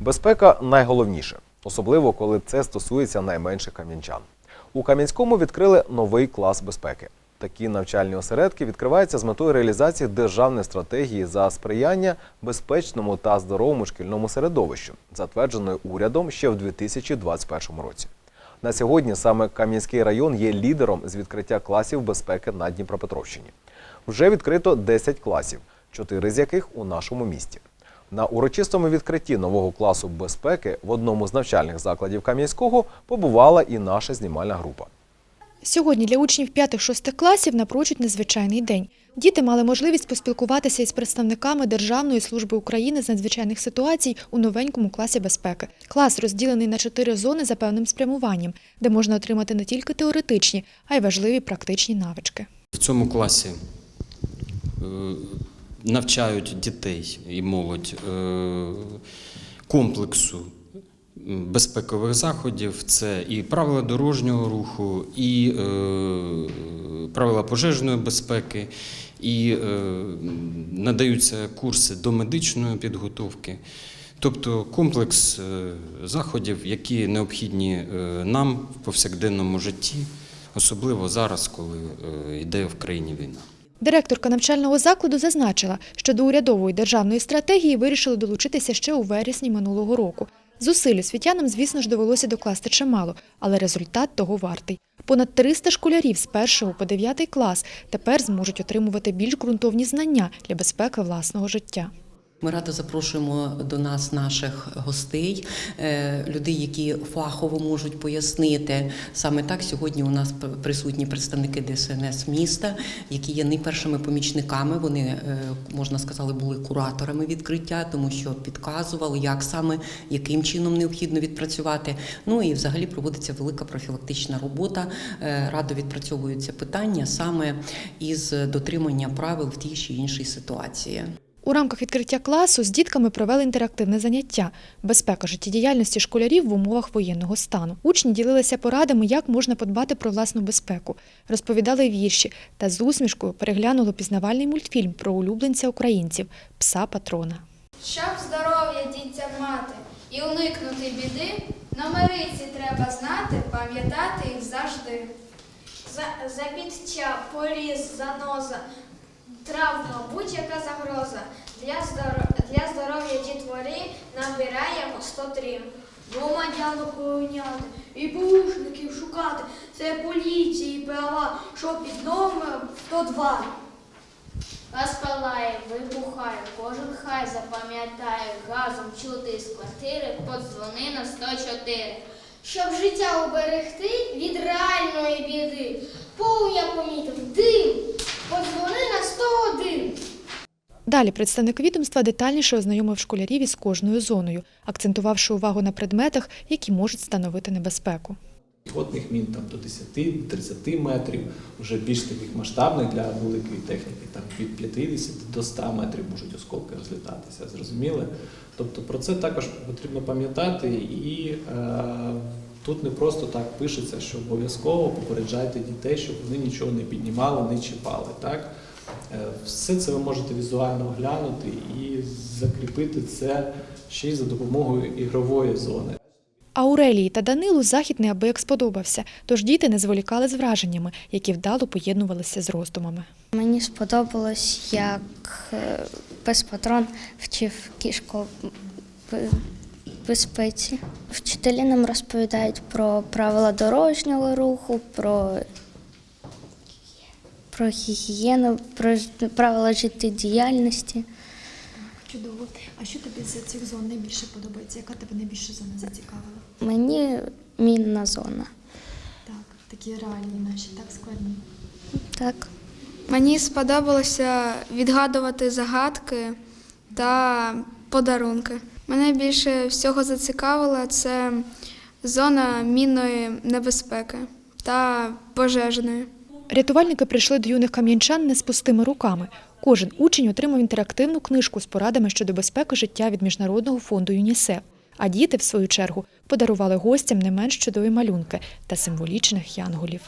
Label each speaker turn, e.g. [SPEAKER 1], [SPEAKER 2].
[SPEAKER 1] Безпека найголовніше, особливо коли це стосується найменших кам'янчан. У Кам'янському відкрили новий клас безпеки. Такі навчальні осередки відкриваються з метою реалізації державної стратегії за сприяння безпечному та здоровому шкільному середовищу, затвердженої урядом ще в 2021 році. На сьогодні саме Кам'янський район є лідером з відкриття класів безпеки на Дніпропетровщині. Вже відкрито 10 класів, 4 з яких у нашому місті. На урочистому відкритті нового класу безпеки в одному з навчальних закладів Кам'янського побувала і наша знімальна група.
[SPEAKER 2] Сьогодні для учнів 5-6 класів напрочуть незвичайний день. Діти мали можливість поспілкуватися із представниками Державної служби України з надзвичайних ситуацій у новенькому класі безпеки. Клас розділений на чотири зони за певним спрямуванням, де можна отримати не тільки теоретичні, а й важливі практичні навички.
[SPEAKER 3] В цьому класі е, навчають дітей і молодь е, комплексу безпекових заходів. Це і правила дорожнього руху, і е, правила пожежної безпеки, і е, надаються курси до медичної підготовки. Тобто комплекс заходів, які необхідні нам в повсякденному житті, особливо зараз, коли йде в країні війна.
[SPEAKER 2] Директорка навчального закладу зазначила, що до урядової державної стратегії вирішили долучитися ще у вересні минулого року. Зусиль освітянам, звісно ж, довелося докласти чимало, але результат того вартий. Понад 300 школярів з 1 по 9 клас тепер зможуть отримувати більш ґрунтовні знання для безпеки власного життя.
[SPEAKER 4] Ми радо запрошуємо до нас наших гостей, е, людей, які фахово можуть пояснити. Саме так сьогодні у нас присутні представники ДСНС міста, які є найпершими помічниками. Вони е, можна сказати, були кураторами відкриття, тому що підказували, як саме яким чином необхідно відпрацювати. Ну і взагалі проводиться велика профілактична робота. Е, Радо відпрацьовуються питання саме із дотримання правил в тій чи іншій ситуації.
[SPEAKER 2] У рамках відкриття класу з дітками провели інтерактивне заняття безпека життєдіяльності школярів в умовах воєнного стану. Учні ділилися порадами, як можна подбати про власну безпеку, розповідали вірші та з усмішкою переглянули пізнавальний мультфільм про улюбленця українців пса патрона.
[SPEAKER 5] Щоб здоров'я дітям мати і уникнути біди, номери ці треба знати, пам'ятати їх завжди. За- Забіття, поріз, заноза, травма, будь-яка загроза. Для, здоро- для здоров'я дітвори набираємо 103.
[SPEAKER 6] Громадян охороняти і порушників шукати. Це поліції права, що під номером 102.
[SPEAKER 5] Вас палає, вибухає, кожен хай запам'ятає, газом чути з квартири, подзвони на 104.
[SPEAKER 6] Щоб життя уберегти від реальної біди. Полум'я помітив дим. Подзвони на 101.
[SPEAKER 2] Далі представник відомства детальніше ознайомив школярів із кожною зоною, акцентувавши увагу на предметах, які можуть становити небезпеку.
[SPEAKER 7] Піхотних мін там до 10-30 метрів, вже більш таких масштабних для великої техніки, там від 50 до 100 метрів можуть осколки розлітатися, зрозуміли? Тобто про це також потрібно пам'ятати, і е, тут не просто так пишеться, що обов'язково попереджайте дітей, щоб вони нічого не піднімали, не чіпали. Так? Все це ви можете візуально оглянути і закріпити це ще й за допомогою ігрової зони.
[SPEAKER 2] Аурелії та Данилу захід неабияк сподобався, тож діти не зволікали з враженнями, які вдало поєднувалися з роздумами.
[SPEAKER 8] Мені сподобалось, як е, пес патрон вчив кішку безпеці. Вчителі нам розповідають про правила дорожнього руху, про, про гігієну, про правила життєдіяльності.
[SPEAKER 2] Чудово. А що тобі з цих зон найбільше подобається? Яка тебе найбільше зона зацікавила?
[SPEAKER 8] Мені мінна зона.
[SPEAKER 2] Так, такі реальні наші, так складні.
[SPEAKER 8] Так.
[SPEAKER 9] Мені сподобалося відгадувати загадки та подарунки. Мене більше всього зацікавила це зона мінної небезпеки та пожежної.
[SPEAKER 2] Рятувальники прийшли до юних кам'янчан не з пустими руками. Кожен учень отримав інтерактивну книжку з порадами щодо безпеки життя від Міжнародного фонду ЮНІСЕФ. А діти, в свою чергу, подарували гостям не менш чудові малюнки та символічних янголів.